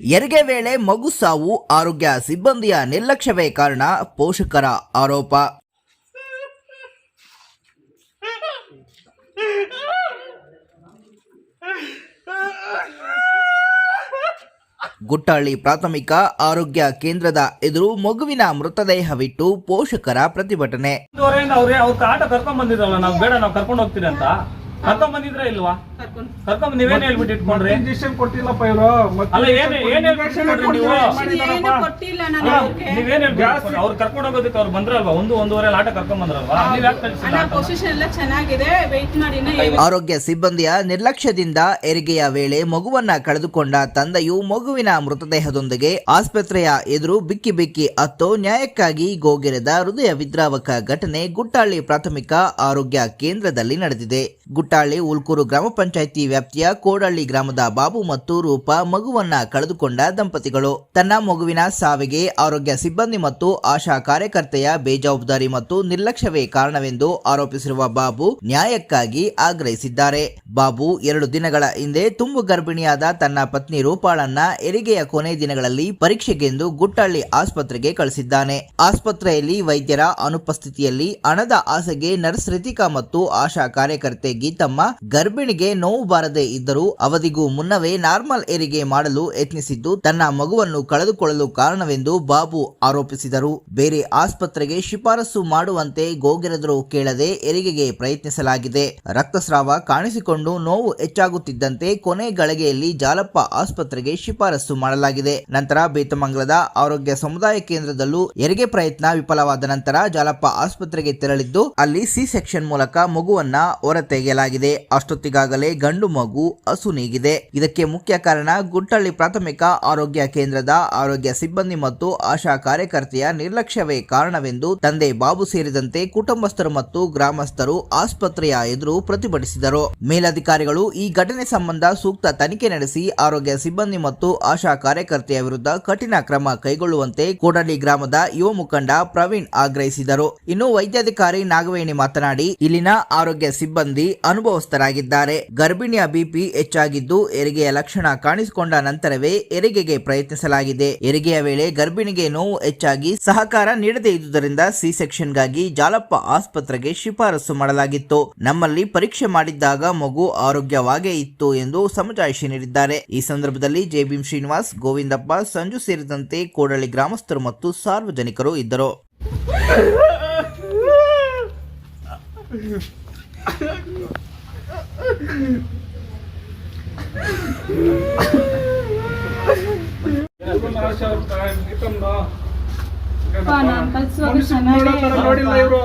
ಹೆರಿಗೆ ವೇಳೆ ಮಗು ಸಾವು, ಆರೋಗ್ಯ ಸಿಬ್ಬಂದಿಯ ನಿರ್ಲಕ್ಷ್ಯವೇ ಕಾರಣ ಪೋಷಕರ ಆರೋಪ. ಗುಟ್ಟಹಳ್ಳಿ ಪ್ರಾಥಮಿಕ ಆರೋಗ್ಯ ಕೇಂದ್ರದ ಎದುರು ಮಗುವಿನ ಮೃತದೇಹವಿಟ್ಟು ಪೋಷಕರ ಪ್ರತಿಭಟನೆ. ಅವ್ರೆ ಕರ್ಕೊಂಡ್ ಬಂದಿದ್ರಲ್ಲ ನಾವು ಬೇಡ, ನಾವು ಕರ್ಕೊಂಡು ಹೋಗ್ತೀರಿ ಅಂತ. ಕರ್ಕೊಂಡ್ ಬಂದಿದ್ರ ಇಲ್ವಾ? ಕರ್ಕೊಂಡ್ ನೀವೇನ್ ಹೇಳ್ಬಿಟ್ಟು ಇಟ್ಕೊಂಡ್ರಿ? ಇಂಜೆಕ್ಷನ್ ಕೊಟ್ಟಿಲ್ಲಪ್ಪ ಇವರು. ಅಲ್ಲ ಏನ್ ಏನ್ ಹೇಳ್ಬಿಟ್ಟು ನೀವು? ಏನು ಕೊಟ್ಟಿಲ್ಲ ನಾನು ನೀವೇನ್ ಹೇಳ್ಬಿಟ್ಟು ಅವ್ರು ಕರ್ಕೊಂಡು ಹೋಗೋದಕ್ಕೆ ಅವ್ರು ಬಂದ್ರಲ್ವಾ? ಒಂದು ಒಂದೂವರೆ ಆಟ ಕರ್ಕೊಂಡ್ ಬಂದ್ರಲ್ವಾ? ನೀವ್ ಯಾಕೆ ಚೆನ್ನಾಗಿದೆ. ವೆಯ್ಟ್ ಮಾಡಿ ಆರೋಗ್ಯ ಸಿಬ್ಬಂದಿಯ ನಿರ್ಲಕ್ಷ್ಯದಿಂದ ಹೆರಿಗೆಯ ವೇಳೆ ಮಗುವನ್ನ ಕಳೆದುಕೊಂಡ ತಂದೆಯು ಮಗುವಿನ ಮೃತದೇಹದೊಂದಿಗೆ ಆಸ್ಪತ್ರೆಯ ಎದುರು ಬಿಕ್ಕಿ ಬಿಕ್ಕಿ ಅತ್ತೋ ನ್ಯಾಯಕ್ಕಾಗಿ ಗೋಗೆರೆದ ಹೃದಯ ವಿದ್ರಾವಕ ಘಟನೆ ಗುಟ್ಟಾಳಿ ಪ್ರಾಥಮಿಕ ಆರೋಗ್ಯ ಕೇಂದ್ರದಲ್ಲಿ ನಡೆದಿದೆ. ಗುಟ್ಟಾಳಿ ಉಲ್ಕೂರು ಗ್ರಾಮ ಪಂಚಾಯಿತಿ ವ್ಯಾಪ್ತಿಯ ಕೋಡಳ್ಳಿ ಗ್ರಾಮದ ಬಾಬು ಮತ್ತು ರೂಪ ಮಗುವನ್ನ ಕಳೆದುಕೊಂಡ ದಂಪತಿಗಳು. ತನ್ನ ಮಗುವಿನ ಸಾವಿಗೆ ಆರೋಗ್ಯ ಸಿಬ್ಬಂದಿ ಮತ್ತು ಆಶಾ ಕಾರ್ಯಕರ್ತೆಯ ಬೇಜವಾಬ್ದಾರಿ ಮತ್ತು ನಿರ್ಲಕ್ಷ್ಯವೇ ಕಾರಣವೆಂದು ಆರೋಪಿಸಿರುವ ಬಾಬು ನ್ಯಾಯಕ್ಕಾಗಿ ಆಗ್ರಹಿಸಿದ್ದಾರೆ. ಬಾಬು ಎರಡು ದಿನಗಳ ಹಿಂದೆ ತುಂಬು ಗರ್ಭಿಣಿಯಾದ ತನ್ನ ಪತ್ನಿ ರೂಪಾಳನ್ನ ಹೆರಿಗೆಯ ಕೊನೆ ದಿನಗಳಲ್ಲಿ ಪರೀಕ್ಷೆಗೆಂದು ಗುಟ್ಟಳ್ಳಿ ಆಸ್ಪತ್ರೆಗೆ ಕಳಿಸಿದ್ದಾನೆ. ಆಸ್ಪತ್ರೆಯಲ್ಲಿ ವೈದ್ಯರ ಅನುಪಸ್ಥಿತಿಯಲ್ಲಿ ಹಣದ ಆಸೆಗೆ ನರ್ಸ್ ರಿತಿಕಾ ಮತ್ತು ಆಶಾ ಕಾರ್ಯಕರ್ತೆ ಗೀತಮ್ಮ ಗರ್ಭಿಣಿಗೆ ನೋವು ಬಾರದೆ ಇದ್ದರೂ ಅವಧಿಗೂ ಮುನ್ನವೇ ನಾರ್ಮಲ್ ಹೆರಿಗೆ ಮಾಡಲು ಯತ್ನಿಸಿದ್ದು, ತನ್ನ ಮಗುವನ್ನು ಕಳೆದುಕೊಳ್ಳಲು ಕಾರಣವೆಂದು ಬಾಬು ಆರೋಪಿಸಿದರು. ಬೇರೆ ಆಸ್ಪತ್ರೆಗೆ ಶಿಫಾರಸು ಮಾಡುವಂತೆ ಗೋಗಿರದರು ಕೇಳದೆ ಹೆರಿಗೆಗೆ ಪ್ರಯತ್ನಿಸಲಾಗಿದೆ. ರಕ್ತಸ್ರಾವ ಕಾಣಿಸಿಕೊಂಡು ನೋವು ಹೆಚ್ಚಾಗುತ್ತಿದ್ದಂತೆ ಕೊನೆ ಗಳಿಗೆಯಲ್ಲಿ ಜಾಲಪ್ಪ ಆಸ್ಪತ್ರೆಗೆ ಶಿಫಾರಸು ಮಾಡಲಾಗಿದೆ. ನಂತರ ಬೇತಮಂಗಲದ ಆರೋಗ್ಯ ಸಮುದಾಯ ಕೇಂದ್ರದಲ್ಲೂ ಹೆರಿಗೆ ಪ್ರಯತ್ನ ವಿಫಲವಾದ ನಂತರ ಜಾಲಪ್ಪ ಆಸ್ಪತ್ರೆಗೆ ತೆರಳಿದ್ದು, ಅಲ್ಲಿ ಸಿ ಸೆಕ್ಷನ್ ಮೂಲಕ ಮಗುವನ್ನ ಹೊರತೆಗೆಯಲಾಗಿದೆ. ಅಷ್ಟೊತ್ತಿಗಾಗಲೇ ಗಂಡು ಮಗು ಹಸು ನೀಗಿದೆ. ಇದಕ್ಕೆ ಮುಖ್ಯ ಕಾರಣ ಗುಟ್ಟಳ್ಳಿ ಪ್ರಾಥಮಿಕ ಆರೋಗ್ಯ ಕೇಂದ್ರದ ಆರೋಗ್ಯ ಸಿಬ್ಬಂದಿ ಮತ್ತು ಆಶಾ ಕಾರ್ಯಕರ್ತೆಯ ನಿರ್ಲಕ್ಷ್ಯವೇ ಕಾರಣವೆಂದು ತಂದೆ ಬಾಬು ಸೇರಿದಂತೆ ಕುಟುಂಬಸ್ಥರು ಮತ್ತು ಗ್ರಾಮಸ್ಥರು ಆಸ್ಪತ್ರೆಯ ಎದುರು ಪ್ರತಿಭಟಿಸಿದರು. ಮೇಲಧಿಕಾರಿಗಳು ಈ ಘಟನೆ ಸಂಬಂಧ ಸೂಕ್ತ ತನಿಖೆ ನಡೆಸಿ ಆರೋಗ್ಯ ಸಿಬ್ಬಂದಿ ಮತ್ತು ಆಶಾ ಕಾರ್ಯಕರ್ತೆಯ ವಿರುದ್ಧ ಕಠಿಣ ಕ್ರಮ ಕೈಗೊಳ್ಳುವಂತೆ ಕೋಡಳ್ಳಿ ಗ್ರಾಮದ ಯುವ ಮುಖಂಡ ಪ್ರವೀಣ್ ಆಗ್ರಹಿಸಿದರು. ಇನ್ನು ವೈದ್ಯಾಧಿಕಾರಿ ನಾಗವೇಣಿ ಮಾತನಾಡಿ, ಇಲ್ಲಿನ ಆರೋಗ್ಯ ಸಿಬ್ಬಂದಿ ಅನುಭವಸ್ಥರಾಗಿದ್ದಾರೆ. ಗರ್ಭಿಣಿಯ ಬಿಪಿ ಹೆಚ್ಚಾಗಿದ್ದು ಹೆರಿಗೆಯ ಲಕ್ಷಣ ಕಾಣಿಸಿಕೊಂಡ ನಂತರವೇ ಹೆರಿಗೆಗೆ ಪ್ರಯತ್ನಿಸಲಾಗಿದೆ. ಹೆರಿಗೆಯ ವೇಳೆ ಗರ್ಭಿಣಿಗೆ ನೋವು ಹೆಚ್ಚಾಗಿ ಸಹಕಾರ ನೀಡದೇ ಇದ್ದುದರಿಂದ ಸಿ ಸೆಕ್ಷನ್ಗಾಗಿ ಜಾಲಪ್ಪ ಆಸ್ಪತ್ರೆಗೆ ಶಿಫಾರಸು ಮಾಡಲಾಗಿತ್ತು. ನಮ್ಮಲ್ಲಿ ಪರೀಕ್ಷೆ ಮಾಡಿದ್ದಾಗ ಮಗು ಆರೋಗ್ಯವಾಗೇ ಇತ್ತು ಎಂದು ಸಮಜಾಯಿಷಿ ನೀಡಿದ್ದಾರೆ. ಈ ಸಂದರ್ಭದಲ್ಲಿ ಜೆಬಿಎಂ ಶ್ರೀನಿವಾಸ್ ಗೋವಿಂದಪ್ಪ ಸಂಜು ಸೇರಿದಂತೆ ಕೋಡಳ್ಳಿ ಗ್ರಾಮಸ್ಥರು ಮತ್ತು ಸಾರ್ವಜನಿಕರು ಇದ್ದರು. ಅಪ್ಪ, ನಾನ್ ಕಲ್ಸುವಾಗ ಚೆನ್ನಾಗೇ ನೋಡಿಲ್ಲ ಇವರು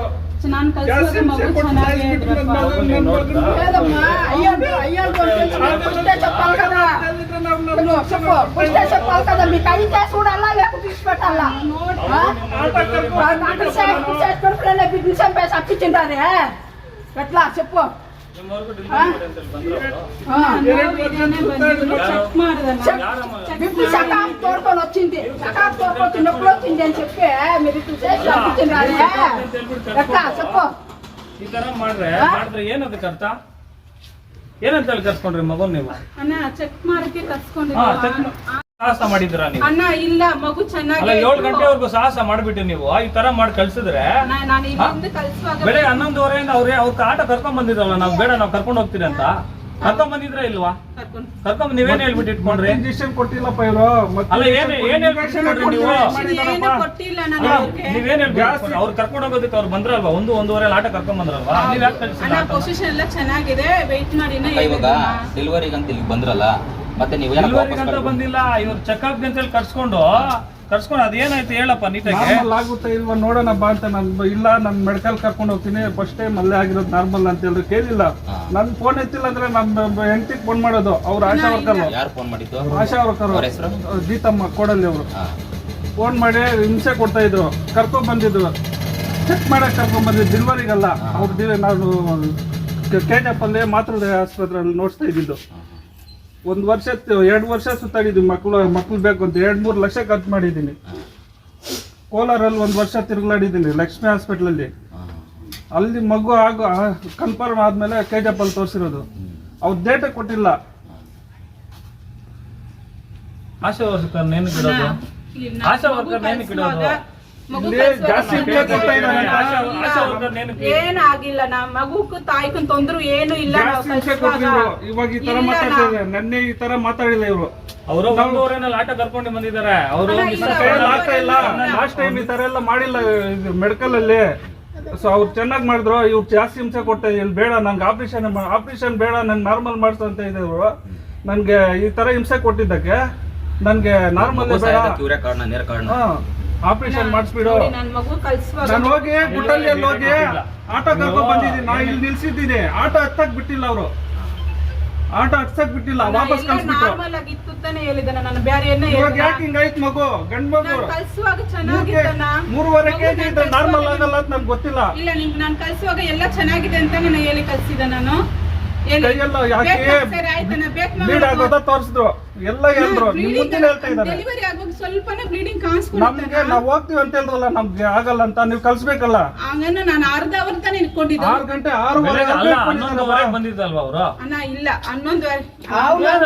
ನಾನ್ ಕಲ್ಸುವಾಗ ಮಗು ಚೆನ್ನಾಗೇ ಇದ್ರಪ್ಪ. లేదమ్మా అయ్యాడు అయ్యాడు పుష్టే చెప్పాలి కదా నువ్వు చెప్పు పుష్టే చెప్పాలి కదా మీకు అయితే చూడాలా లేకపోతే తీసి పెట్టాలా కొడుకులనే బిడ్డలు చంపేసి అప్పించింటారే ఎట్లా చెప్పు ఆ, ನೋವು ಇದೇನೆ ಬಂದಿದ್ರು, ಚೆಕ್ ಮಾಡ್ದಣ್ಣ. బిడ్డలు సకాం తోడుకొని వచ్చింది సకాం తోడుకొని నొప్పులు వచ్చింది అని చెప్పి మీరు ఇట్లు చేసి అప్పించింటారే ఎట్లా చెప్పు ಈ ತರ ಮಾಡ್ರೆ ಮಾಡಿದ್ರೆ ಏನದಕ್ಕೆ ಅರ್ಥ ಏನಂತ ಹೇಳಿ ಕರ್ಸ್ಕೊಂಡ್ರಿ ಮಗನ್ ನೀವು ಅಣ್ಣ ಚೆಕ್ ಮಾಡಕ್ಕೆ ಹಾ ಕರ್ಸ್ಕೊಂಡಿದ್ರು ಚೆಕ್ ಸಾಹಸ ಮಾಡಿದ್ರ ನೀವು? ಅಣ್ಣ ಇಲ್ಲ ಮಗು ಅಲ್ಲ ಚೆನ್ನಾಗಿ ಏಳು ಗಂಟೆವರೆಗೂ ಸಾಹಸ ಮಾಡ್ಬಿಟ್ಟು ನೀವು ಈ ತರ ಮಾಡಿ ಕಳ್ಸಿದ್ರೆ ನಾನು ಇಲ್ಲಿಂದ ಕಲ್ಸುವಾಗ ಬೆಳಗ್ಗೆ ಹನ್ನೊಂದುವರೆಯಿಂದ ಅವ್ರೆ ಅವ್ರ ಆಟ ಕರ್ಕೊಂಡ್ ಬಂದಿದ್ರಲ್ಲ ನಾವು ಬೇಡ ನಾವು ಕರ್ಕೊಂಡು ಹೋಗ್ತೀರಿ ಅಂತ? ಕರ್ಕೊಂಡ್ ಬಂದಿದ್ರ ಇಲ್ವಾ? ಕರ್ಕೊಂಡು ಕರ್ಕೊಂಡ್ ನೀವೇನ್ ಹೇಳ್ಬಿಟ್ಟು ಇಟ್ಕೊಂಡ್ರಿ? ಇಂಜೆಕ್ಷನ್ ಕೊಟ್ಟಿಲ್ಲಪ್ಪ ಇವರು? ಅಲ್ಲ ಏನ್ ಏನ್ ಹೇಳ್ಬಿಟ್ಟು ನೀವು? ಏನು ಕೊಟ್ಟಿಲ್ಲ ನಾನು ನೀವೇನ್ ಹೇಳ್ಬಿಟ್ಟು ಅವ್ರು ಕರ್ಕೊಂಡು ಹೋಗೋದಕ್ಕೆ ಅವ್ರು ಬಂದ್ರಲ್ವಾ? ಒಂದು ಒಂದೂವರೆ ಆಟ ಕರ್ಕೊಂಡ್ ಬಂದ್ರಲ್ವಾ? ನೀವ್ ಯಾಕೆ ಕಳ್ಸಿಲ್ಲ ಪೊಸಿಷನ್ ಎಲ್ಲ ಚೆನ್ನಾಗಿದೆ. ವೆಯ್ಟ್ ಮಾಡಿ ಇವಾಗ ಏನು- ಡೆಲಿವರಿಗೆ ಅಂತ ಇಲ್ಲಿಗೆ ಬಂದ್ರಲ್ಲ ಮತ್ತೆ ನೀವು ಏನಕ್ಕೆ ವಾಪಸ್? ಬಂದಿಲ್ಲ ಇವ್ರು ಚೆಕ್ಅಪ್ ಅಂತ ಹೇಳಿ ಕರ್ಸ್ಕೊಂಡು ಕರ್ಸ್ಕೊಂಡು ಅದೇನಾಯ್ತು ಹೇಳಪ್ಪ ನೀಟಾಗಿ? ನಾರ್ಮಲ್ ಆಗುತ್ತೆ ಇಲ್ವಾ? ನೋಡೋಣ ಬಾ ಅಂತ ನಾನು ಇಲ್ಲ ನಾನು ಮೆಡಿಕಲ್ ಕರ್ಕೊಂಡು ಹೋಗ್ತೀನಿ. ಫಸ್ಟ್ ಟೈಮ್ ಅಲ್ಲೇ ಆಗಿರೋದು ನಾರ್ಮಲ್ ಅಂತ ಹೇಳಿದ್ರು ಕೇಳಿಲ್ಲ. ನನ್ ಫೋನ್ ಎತ್ತಿಲ್ಲ ಅಂದ್ರೆ ನಮ್ಮ ಹೆಂಡತಿಗೆ ಫೋನ್ ಮಾಡೋದು. ಅವ್ರ ಆಶಾ ವರ್ಕರ್ ಯಾರು ಫೋನ್ ಮಾಡಿದ್ದು? ಆಶಾ ವರ್ಕರ್ ಅವ್ರ. ಹೆಸರು? ಗೀತಮ್ಮ ಕೋಡಲ್ಲಿ ಅವರು. ಹಾ. ಫೋನ್ ಮಾಡಿ ಹಿಂಸೆ ಕೊಡ್ತಾ ಇದ್ರು. ಕರ್ಕೊಂಡ್ ಬಂದಿದ್ರು ಚೆಕ್ ಮಾಡಕ್ ಕರ್ಕೊಂಡ್ ಬಂದಿದ್ದು. ಡಿಲ್ವರಿಗಲ್ಲ. ಅವ್ರ ನಾನು ಕೆ ಅಲ್ಲಿ ಮಾತೃ ಆಸ್ಪತ್ರೆಯಲ್ಲಿ ನೋಡ್ತಾ ಇದ್ದಿದ್ದು. ಒಂದ್ ವರ್ಷ ಎರಡು ವರ್ಷ ಸುತ್ತಾಡಿದ್ವಿ. ಮಕ್ಳು ಮಕ್ಳು ಬೇಕು ಅಂತ. ಎರಡು ಮೂರು ಲಕ್ಷ ಖರ್ಚು ಮಾಡಿದ್ದೀನಿ. ಕೋಲಾರಲ್ಲಿ ಒಂದು ವರ್ಷ ತಿರುಗಾಡಿದ್ದೀನಿ ಲಕ್ಷ್ಮಿ ಹಾಸ್ಪಿಟ್ಲಲ್ಲಿ. ಅಲ್ಲಿ ಮಗು ಆಗ ಕನ್ಫರ್ಮ್ ಆದ್ಮೇಲೆ ಕೆ ಅಲ್ಲಿ ತೋರಿಸಿರೋದು. ಅವ್ರ ಡೇಟ ಕೊಟ್ಟಿಲ್ಲ. ಆಶಾ ವರ್ಕರ್ ಇಲ್ಲಿ ಆಶಾ ವರ್ಕರ್ ಏನಾಗಿಲ್ಲ ನಾ ಮಗುಕು ತಾಯಿಗೂ ತೊಂದ್ರು ಏನು ಇಲ್ಲ ಇವಾಗ ಈ ತರ ಮಾತಾಡ್ತಾರೆ ನೆನ್ನೆ ಈ ತರ ಮಾತಾಡಿಲ್ಲ ಇವರು. ಅವರು ಒಂದೂವರೆನಲ್ಲಿ ಆಟ ಕರ್ಕೊಂಡು ಬಂದಿದ್ದಾರೆ. ಅವರು ಆಗ್ತಾ ಇಲ್ಲ. ಲಾಸ್ಟ್ ಟೈಮ್ ಈ ತರ ಎಲ್ಲ ಮಾಡಿಲ್ಲ ಮೆಡಿಕಲ್ ಅಲ್ಲಿ. ಸೊ ಅವ್ರು ಚೆನ್ನಾಗಿ ಮಾಡಿದ್ರು. ಇವ್ರು ಜಾಸ್ತಿ ಹಿಂಸೆ ಕೊಡ್ತಾ ಇಲ್ಲಿ ಬೇಡ ನಂಗೆ ಆಪರೇಷನ್ ಆಪರೇಷನ್ ಬೇಡ ನಂಗೆ ನಾರ್ಮಲ್ ಮಾಡಿಸು ಅಂತ ಇದ್ರು ನನ್ಗೆ ಈ ತರ ಹಿಂಸೆ ಕೊಟ್ಟಿದ್ದಕ್ಕೆ ನನ್ಗೆ ನಾರ್ಮಲ್ ಬೇಡ. ಆಪರೇಷನ್ ಮಾಡಿಸ್ಬಿಡು. ಮಗು ಕಳ್ಸುವಾಗ ನಾನು ಹೋಗಿ ಗುಟ್ಟಲ್ಲಿ ಹೋಗಿ ಆಟೋ ಕರ್ಕೊಂಡ್ ಬಂದಿದ್ದೀನಿ. ನಾ ಇಲ್ಲಿ ನಿಲ್ಸಿದ್ದೀನಿ. ಆಟೋ ಹತ್ತಕ್ ಬಿಟ್ಟಿಲ್ಲ ಅವರು. ಆಟೋ ಹತ್ಸಕ್ ಬಿಟ್ಟಿಲ್ಲ. ವಾಪಸ್ ಕಳ್ಸ್ಬಿಟ್ಟು ನಾರ್ಮಲ್ ಆಗಿತ್ತು ತಾನೇ ಹೇಳಿದಾನ ನಾನು ಬೇರೆ ಏನೇ ಇವಾಗ ಯಾಕೆ ಹಿಂಗಾಯ್ತು ಮಗು? ಗಂಡ್ ಮಗು. ನಾನು ಕಳ್ಸುವಾಗ ಚೆನ್ನಾಗಿದ್ದಾನ ಮೂರುವರೆ ಕೆಜಿ ನಾನ್ ನಾರ್ಮಲ್ ಆಗಲ್ಲ ಅಂತ ನನ್ಗೆ ಗೊತ್ತಿಲ್ಲ. ಇಲ್ಲ ನಿಮ್ಗೆ ನಾನು ಕಳ್ಸುವಾಗ ಎಲ್ಲ ಚೆನ್ನಾಗಿದೆ ಅಂತ ನಾನು ಹೇಳಿ ಕಳ್ಸಿದ ನಾನು. ಕೈಯೆಲ್ಲ ಯಾಕೆ ಬ್ಲೀಡ್ ಆಗೋದ ತೋರಿಸಿದ್ರು. ಎಲ್ಲ ಹೇಳಿದ್ರು ನಿಮ್ ಮುಂದೆ ಹೇಳ್ತಾ ಇದ್ದಾರೆ. ಡೆಲಿವರಿ ಆಗುವಾಗ ಸ್ವಲ್ಪನೇ ಬ್ಲೀಡಿಂಗ್ ನಮ್ಗೆ ಕಾಣಿಸ್ಕೊಡುತ್ತೆ ನಾವ್ ಹೋಗ್ತೀವಿ ಅಂತ ಹೇಳಿದ್ರಲ್ಲ ನಮ್ಗೆ ಆಗಲ್ಲ ಅಂತ ನೀವು ಕಳ್ಸ್ಬೇಕಲ್ಲ. ಹಂಗನ್ನು ನಾನು ಅರ್ಧ ಅವರ್ ತಾನೇ ಇಟ್ಕೊಂಡಿದ್ದೆ ಆರು ಗಂಟೆ ಆರೂವರೆ ಅಲ್ಲ ಹನ್ನೊಂದುವರೆಗೆ ಬಂದಿದ್ದಲ್ವಾ ಅವರು? ಅಣ್ಣ ಇಲ್ಲ ಹನ್ನೊಂದುವರೆ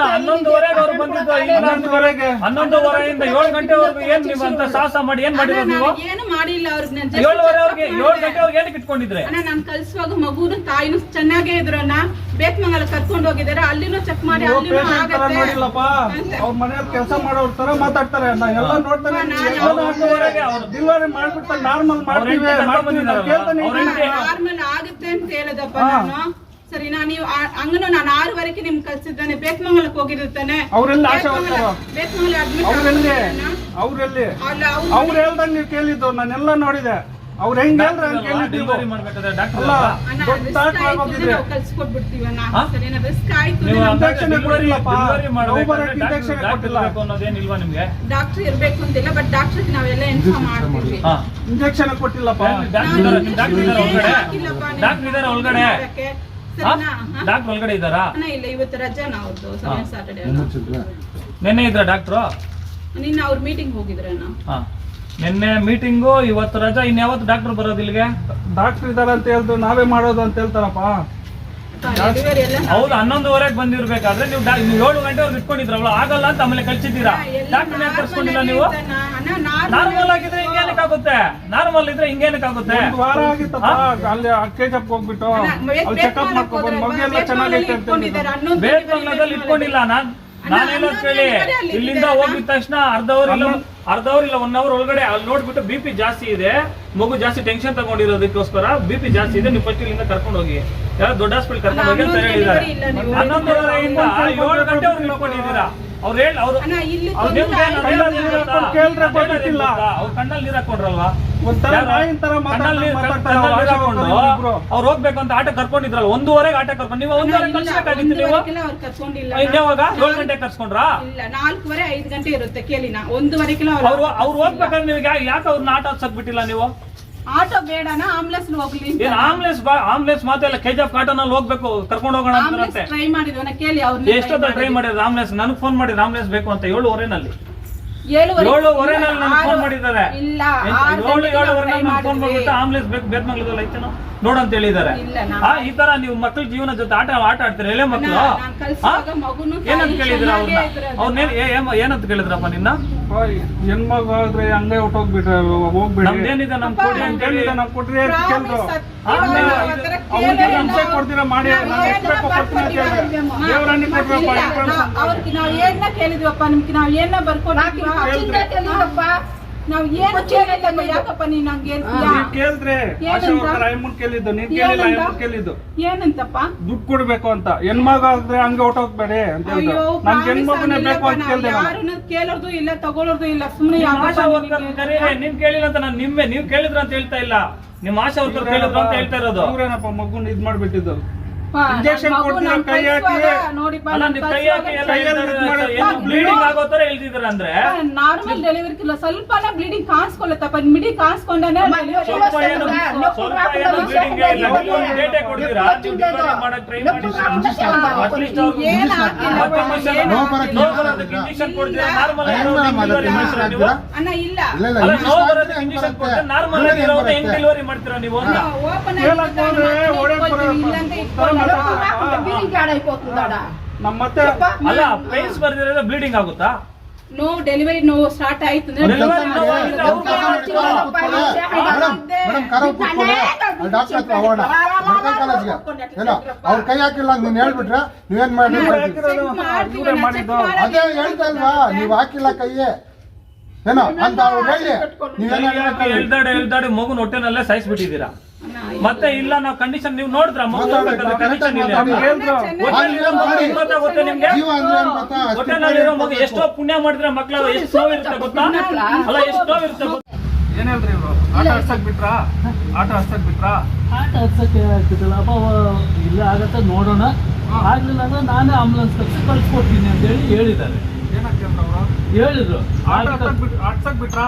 ಹನ್ನೊಂದುವರೆಗೆ ಅವ್ರು ಬಂದಿದ್ದು ಹನ್ನೊಂದುವರೆಗೆ. ಹನ್ನೊಂದುವರೆಯಿಂದ ಏಳು ಗಂಟೆವರೆಗೂ ಏನ್ ನೀವು ಅಂತ ಸಾಹಸ ಮಾಡಿ ಏನ್ ಮಾಡಿದ್ರು ನೀವು? ಏನು ಮಾಡಿಲ್ಲ ಅವ್ರಿಗೆ ಏಳುವರೆವರೆಗೆ ಏಳು. ಗಂಟೆವರೆಗೆ ಏನಕ್ಕೆ ಇಟ್ಕೊಂಡಿದ್ರೆ? ಅಣ್ಣ ನಾನು ಕಳ್ಸುವಾಗ ಮಗುನು ತಾಯಿನೂ ಚೆನ್ನಾಗೇ ಇದ್ರು ಅಣ್ಣ. ಬೇತ್ಮಂಗಲ ಕರ್ಕೊಂಡು ಹೋಗಿದ್ದಾರೆ. ಅಲ್ಲಿನೂ ಚೆಕ್ ಮಾಡಿ ಅಲ್ಲಿನೂ ಪೇಷಂಟ್ ಆಗತ್ತೆ. ನೋಡಿಲ್ಲಪ್ಪ. ಅವ್ರ ಮನೆಯಲ್ಲಿ ಕೆಲಸ ಮಾಡೋರ್ ತರ ಮಾತಾಡ್ತಾರೆ. ನಾ ಎಲ್ಲ ನೋಡ್ತಾನೆ ಡೆಲಿವರಿ ನಾರ್ಮಲ್ ಮಾಡ್ತೀವಿ. ಕೇಳ್ತಾನೆ ನಾರ್ಮಲ್ ಆಗುತ್ತೆ ಅಂತ ಹೇಳಿದಪ್ಪ. ನಾನು. ಸರಿ ನಾನು ನೀವು ಹಂಗನು ನಾನು ಆರೂವರೆಗೆ ನಿಮ್ಗೆ ಕಳ್ಸಿದ್ದಾನೆ. ಬೇತ್ಮಂಗಲಕ್ಕೆ ಹೋಗಿರುತ್ತಾನೆ. ಅವ್ರೆಲ್ಲ ಆಶೆ ಹೋಗ್ತಾರ ಬೇತ್ಮಂಗಲ ಅಡ್ಮಿಟ್ ಅವ್ರೆಲ್ಲಿ? ಅವ್ರೆಲ್ಲಿ? ಅಲ್ಲ ಅವ್ರು ಅವ್ರು ಹೇಳ್ದಂಗ್ ನೀವು ಕೇಳಿದ್ದು. ನಾನೆಲ್ಲ ನೋಡಿದೆ. ಅವ್ರು ಹೆಂಗ್ ಡೆಲಿವರಿ ಮಾಡ್ಬೇಕಾದ್ರೆ ಡಾಕ್ಟರ್ ನಾವು ನೀವು ನೋವು. ಇರ್ಬೇಕು ಅನ್ನೋದೇನಿಲ್ವಾ ನಿಮ್ಗೆ? ಡಾಕ್ಟರ್ ಇರ್ಬೇಕು ಅಂತಿಲ್ಲ ಬಟ್ ಡಾಕ್ಟರ್ ನಾವೆಲ್ಲ ಇನ್ಫಾರ್ಮ್ ಮಾಡ್ತೀವಿ. ಇಂಜೆಕ್ಷನ್ ಕೊಟ್ಟಿಲ್ಲಪ್ಪ. ಡಾಕ್ಟರ್ ಇದಾರೆ ಇದಾರೆ ಒಳಗಡೆ? ಡಾಕ್ಟರ್ ಇದಾರೆ ಒಳಗಡೆ? ಡಾಕ್ಟರ್ ಒಳಗಡೆ ಇದ್ದಾರಾ? ಅಣ್ಣ ಇಲ್ಲ ಇವತ್ತು ರಜಾ ಸೆವೆನ್ ಸಾಟರ್ಡೆ ನಿನ್ನೆ ಇದ್ರ ಡಾಕ್ಟ್ರು ನಿನ್ನ ಅವ್ರ ಮೀಟಿಂಗ್ ಹೋಗಿದ್ರಣ್ಣ. ಹಾ. ನಿನ್ನೆ ಮೀಟಿಂಗು ಇವತ್ತು ರಜಾ ಇನ್ಯಾವತ್ತು ಡಾಕ್ಟರ್ ಬರೋದು ಇಲ್ಲಿಗೆ? ಡಾಕ್ಟರ್ ಇದಾರೆ ಅಂತ ಹೇಳ್ದು ನಾವೇ ಮಾಡೋದು ಅಂತ ಹೇಳ್ತಾರಪ್ಪ. ಹೌದು ಹನ್ನೊಂದುವರೆಗೆ ಬಂದಿರ್ಬೇಕಾದ್ರೆ ನೀವು ಡಾ- ನೀವು ಏಳು ಇಟ್ಕೊಂಡಿದ್ರ ಇಟ್ಕೊಂಡಿದ್ರಲ್ಲ ಆಗಲ್ಲ ಅಂತ ಆಮೇಲೆ ಕಳ್ಸಿದ್ದೀರಾ? ಡಾಕ್ಟರ್ ಯಾಕೆ ಕರ್ಸ್ಕೊಂಡಿಲ್ಲ ನೀವು? ನಾರ್ಮಲ್ ಆಗಿದ್ರೆ ಹಿಂಗೇನಕ್ಕೆ ಆಗುತ್ತೆ? ನಾರ್ಮಲ್ ಇದ್ರೆ ಹಿಂಗೇನಕ್ಕೆ ಆಗುತ್ತೆ? ಒಂದ್ ವಾರ ಆಗಿತ್ತಪ್ಪ ಅಲ್ಲಿ ಕೆಜಪ್ ಹೋಗ್ಬಿಟ್ಟು ಅಲ್ಲಿ ಚೆಕಪ್ ಮಾಡ್ಕೊಂಡು ಮಗು ಎಲ್ಲ ಚೆನ್ನಾಗೈತೆ ಅಂತ ಹೇಳಿದ್ರು. ಬೇರೆ ಬಂಗ್ಲಾದಲ್ಲಿ ಇಟ್ಕೊಂಡಿಲ್ಲ ನಾನ್ ನಾನೇನೋ ಕೇಳಿ ಇಲ್ಲಿಂದ ಹೋಗಿದ ತಕ್ಷಣ ಅರ್ಧ ಅವರ್ ಇಲ್ಲ ಅರ್ಧ ಅವರ್ ಇಲ್ಲ ಒನ್ ಅವರ್ ಒಳಗಡೆ ಅಲ್ಲಿ ನೋಡ್ಬಿಟ್ಟು ಬಿ ಪಿ ಜಾಸ್ತಿ ಇದೆ ಮಗು ಜಾಸ್ತಿ ಟೆನ್ಷನ್ ತಗೊಂಡಿರೋದಕ್ಕೋಸ್ಕರ ಬಿ ಪಿ ಜಾಸ್ತಿ ಇದೆ ನೀವು ಫಸ್ಟ್ ಇಲ್ಲಿಂದ ಕರ್ಕೊಂಡು ಹೋಗಿ. ಯಾರು ದೊಡ್ಡ ಹಾಸ್ಪಿಟಲ್ ಕರ್ಕೊಂಡು ಹೋಗಿ ಅಂತ ಹೇಳಿದ್ದಾರೆ. ಹನ್ನೊಂದುವರೆಯಿಂದ ಏಳು ಗಂಟೆವರೆಗೆ ಇಟ್ಕೊಂಡಿದ್ದೀರಾ. ಅವ್ರು ಹೇಳಿ ಅವ್ರು ಅಣ್ಣ ಇಲ್ಲಿ ಅವ್ರು ನಿಮ್ಗೆ. ಕಣ್ಣಲ್ಲಿ ನೀರು ಹಾಕೊಂಡ್ರಲ್ವಾ ಅವ್ರು ಹೋಗ್ಬೇಕು ಅಂತ ಆಟ ಕರ್ಕೊಂಡಿದ್ರಲ್ಲ ಒಂದೂವರೆಗೆ ಆಟ ಕರ್ಕೊಂಡು ನೀವು ಒಂದೂವರೆ ಕರ್ಸ್ಕೊಂಡಿಲ್ಲ ಕಳ್ಸ್ಬೇಕಾಗಿತ್ತು ನೀವು? ಇನ್ಯಾವಾಗ ಏಳು ಗಂಟೆ ಕರ್ಸ್ಕೊಂಡ್ರಾ? ಇಲ್ಲ ನಾಲ್ಕೂವರೆ ಐದು ಗಂಟೆ ಇರುತ್ತೆ ಕೇಳಿನ. ಒಂದೂವರೆ ಕಿಲೋ ಅವ್ರು ಅವ್ರು ನಿಮ್ಗೆ ಹೋಗ್ಬೇಕಾದ್ರೆ ನೀವು ಯಾ- ಯಾಕೆ ಅವ್ರನ್ನ ಆಟ ಹಚ್ಚಕ್ ಬಿಟ್ಟಿಲ್ಲ ನೀವು? ಆಟೋ ಬೇಡನಾ ಆಂಬ್ಲೆನ್ಸ್ ಹೋಗ್ಲಿ ಅಂತ. ಏನ್ ಆಂಬುಲೆನ್ಸ್ ಆಂಬುಲೆನ್ಸ್ ಮಾತ್ರ ಕೆ ಜಿ ಎಫ್ ಕಾಟನ್ ಅಲ್ಲಿ ಹೋಗ್ಬೇಕು ಕರ್ಕೊಂಡು ಹೋಗೋಣ ಅಂತಾರಂತೆ ಟ್ರೈ ಮಾಡಿದ್ವನ ಕೇಳಿ ಅವ್ರನ್ನ ಎಷ್ಟೊತ್ತ ಟ್ರೈ ಮಾಡಿದ್ರೆ ಆಂಬುಲೆನ್ಸ್ ನನಗೆ ಫೋನ್ ಮಾಡಿದ್ರೆ ಆಂಬ್ಲೆನ್ಸ್ ಬೇಕು ಅಂತ ಏಳುವರೆನಲ್ಲಿ. ಏಳುವರೆ ಏಳುವರೆನಲ್ಲಿ ನನಗೆ ಫೋನ್ ಮಾಡಿದ್ದಾರೆ. ಇಲ್ಲ ಏಳು ನನಗೆ ಫೋನ್ ಮಾಡ್ಬಿಟ್ಟು ಆಂಬುಲೆನ್ಸ್ ಬೇಕು ಬೇತ್ಮಂಗ್ಲದಲ್ಲಿ ಐತೇನೋ? ನೋಡಂತ ಹೇಳಿದ್ದಾರೆ. ಈ ತರ ನೀವು ಮಕ್ಕಳ ಜೀವನ ಜೊತೆ ಆಟ ಆಟ ಆಡ್ತೀರ? ಎಲೆ ಮಕ್ಕಳು ಏನಂತ ಕೇಳಿದ್ರ ಅವ್ರನ್ನ. ಅವ್ರನ್ನ ಏನಂತ ಕೇಳಿದ್ರಪ್ಪ ನಿನ್ನ? ಆದ್ರೆ ಹಂಗೆ ಹೊಟ್ಟೋಗ್ಬಿಟ್ರೆ ಹೋಗ್ಬಿಡಿ. ನಮ್ದೇನಿದೆ ನಮ್ ಕೊಡಿ ಅಂತ ಹೇಳಿ. ಕೊಟ್ರಿ ಅಂತ ಕೇಳಿದ್ರು ಅವ್ರಿಗೆ ಹಿಂಸೆ ಕೊಡ್ತೀರಾ ಮಾಡಿ ನಾನು ಎಷ್ಟು ಬೇಕೋ ಕೊಡ್ತೀನಿ ಅಂತ ಹೇಳಿದ್ರೆ ದೇವರನ್ನ ನಾವ್ ಅವ್ರಿಗೆ ನಾವು ಏನ ಕೇಳಿದ್ವಪ್ಪ ನಿಮ್ಗೆ ನಾವ್ ಏನ ಬರ್ಕೊಟ್ಟಿದ್ವಿ ನಾವ್ ಏನು ಕೇಳಿಲ್ಲಮ್ಮ ಯಾಕಪ್ಪ ನೀನ್ ಹಂಗೆ ಕೇಳಿದ್ರೆ ಕೇಳಿದ್ದು ನೀನ್ ಕೇಳಿಲ್ಲ? ಅಯ್ಯಮ್ಮನ್ ಕೇಳಿದ್ದು. ಏನಂತಪ್ಪ? ದುಡ್ಡು ಕೊಡ್ಬೇಕು ಅಂತ. ಹೆಣ್ಮಗ ಆದ್ರೆ ಹಂಗೆ ಹೊಟ್ಟೋಗ್ಬೇಡಿ ಅಂತ ಹೇಳಿದ್ರು ನನ್ಗೆ ಹೆಣ್ಮಗುನೇ ಬೇಕು ಅಂತ ಕೇಳ್ದೆ ನಾನು. ಯಾರನ್ನ ಕೇಳೋದು ಇಲ್ಲ ತಗೊಳ್ಳೋದು ಇಲ್ಲ. ಸುಮ್ನೆ ನೀನ್ ಕೇಳಿಲ್ಲ ಅಂತ ನಾನು ನಿಮ್ಮೆ ನೀವ್ ಕೇಳಿದ್ರ ಅಂತ ಹೇಳ್ತಾ ಇಲ್ಲ. ನಿಮ್ಮ ಆಶಾ ವರ್ಕರ್ ಕೇಳಿದ್ರು ಅಂತ ಹೇಳ್ತಾ ಇರೋದು. ಇವ್ರೇನಪ್ಪ? ಮಗುನ್ ಇದ್ ಮಾಡ್ಬಿಟ್ಟಿದ್ದು. ಕೊಡ್ತೀರಾ, ನಾನ್ ಕೈ ಹಾಕಿ. ನೋಡಿಪ್ಪ, ಬ್ಲೀಡಿಂಗ್ ಆಗೋ ತರ ಹೇಳ್ತಿದ್ರ ಅಂದ್ರೆ? ನಾರ್ಮಲ್ ಡೆಲಿವರಿ ಇಲ್ಲ ಸ್ವಲ್ಪ ಬ್ಲೀಡಿಂಗ್ ಕಾಣಿಸ್ಕೊಳ್ಳುತ್ತಪ್ಪ ಮಿಡಿ ಕಾಣಿಸ್ಕೊಂಡಾನೆ ಇಂಜೆಕ್ಷನ್ ನಾರ್ಮಲ್ ಡೆಲಿವರಿ ಮಾಡ್ತೀರಾ? ನೀವು? ಅಲ್ಲ ಪೇಸ್ ಬ್ಲೀಡಿಂಗ್ ಆಗುತ್ತಾ? ನೋವು ಡೆಲಿವರಿ ನೋವು ಸ್ಟಾರ್ಟ್ ಆಯ್ತು ಡಾಕ್ಟರ್ ಹತ್ರ ಹೋಗೋಣ. ಮೆಡಿಕಲ್ ಕಾಲೇಜ್ಗೆ ಏನೋ ಅವ್ರ ಕೈ ಹಾಕಿಲ್ಲ ನೀನ್ ಹೇಳ್ಬಿಟ್ರೆ ನೀವೇನ್ ಮಾಡಿ? ಅದೇ ಹೇಳ್ತಾ ಇಲ್ವಾ? ನೀವ್ ಹಾಕಿಲ್ಲ ಕೈಯೇ. ಏನೋ ಅಂತ ಅವ್ರು ಹೇಳಿ. ನೀವೇನ್ ಹೇಳ್ತಾ ಹೇಳ್ದಾಡಿ ಹೇಳ್ದಾಡಿ ಮಗುನ ಹೊಟ್ಟೆನಲ್ಲೇ ಸಾಯಿಸ್ಬಿಟ್ಟಿದ್ದೀರಾ? ಮತ್ತೆ ಇಲ್ಲ ನಾವು ಕಂಡೀಷನ್ ನೀವು ನೋಡಿದ್ರ ಮಗು ಕಂಡೀಷನ್ ಇಲ್ಲ ಗೊತ್ತಾಗುತ್ತೆ ನಿಮ್ಗೆ? ಜೀವ ಅಂದ್ರೆ ಏನ್ ಗೊತ್ತಾ ಹೊಟ್ಟೆನಲ್ಲಿರೋ ಮಗು ಎಷ್ಟೋ ಪುಣ್ಯ ಮಾಡಿದ್ರೆ ಮಕ್ಳ ಎಷ್ಟು ನೋವಿರುತ್ತೆ ಗೊತ್ತಾ? ಅಲ್ಲ? ಎಷ್ಟು ನೋವಿರುತ್ತೆ ಗೊತ್ತಾ? ಏನ್ ಹೇಳ್ರಿ ಇವ್ರು? ಆಟ ಆಡ್ಸಕ್ ಬಿಟ್ರಾ? ಆಟ ಆಡ್ಸಕ್ ಬಿಟ್ರಾ? ಆಟ ಹಚ್ಚಕ್ಕೆ ಆಗ್ತಿದ್ದಲ್ಲ ಅಪ್ಪ ಇಲ್ಲ ಆಗತ್ತೆ ನೋಡೋಣ. ಆಗ್ಲಿಲ್ಲ ಅಂದ್ರೆ ನಾನೇ ಆಂಬುಲೆನ್ಸ್ ಕಳಿಸಿ ಕಳ್ಸಿಕೊಡ್ತೀನಿ ಅಂತ ಹೇಳಿ ಹೇಳಿದ್ದಾರೆ. ಏನಕ್ಕೆ ಹೇಳಿದ್ರು. ಆಟ ಆಡ್ಸಕ್ ಬಿಟ್ರಾ?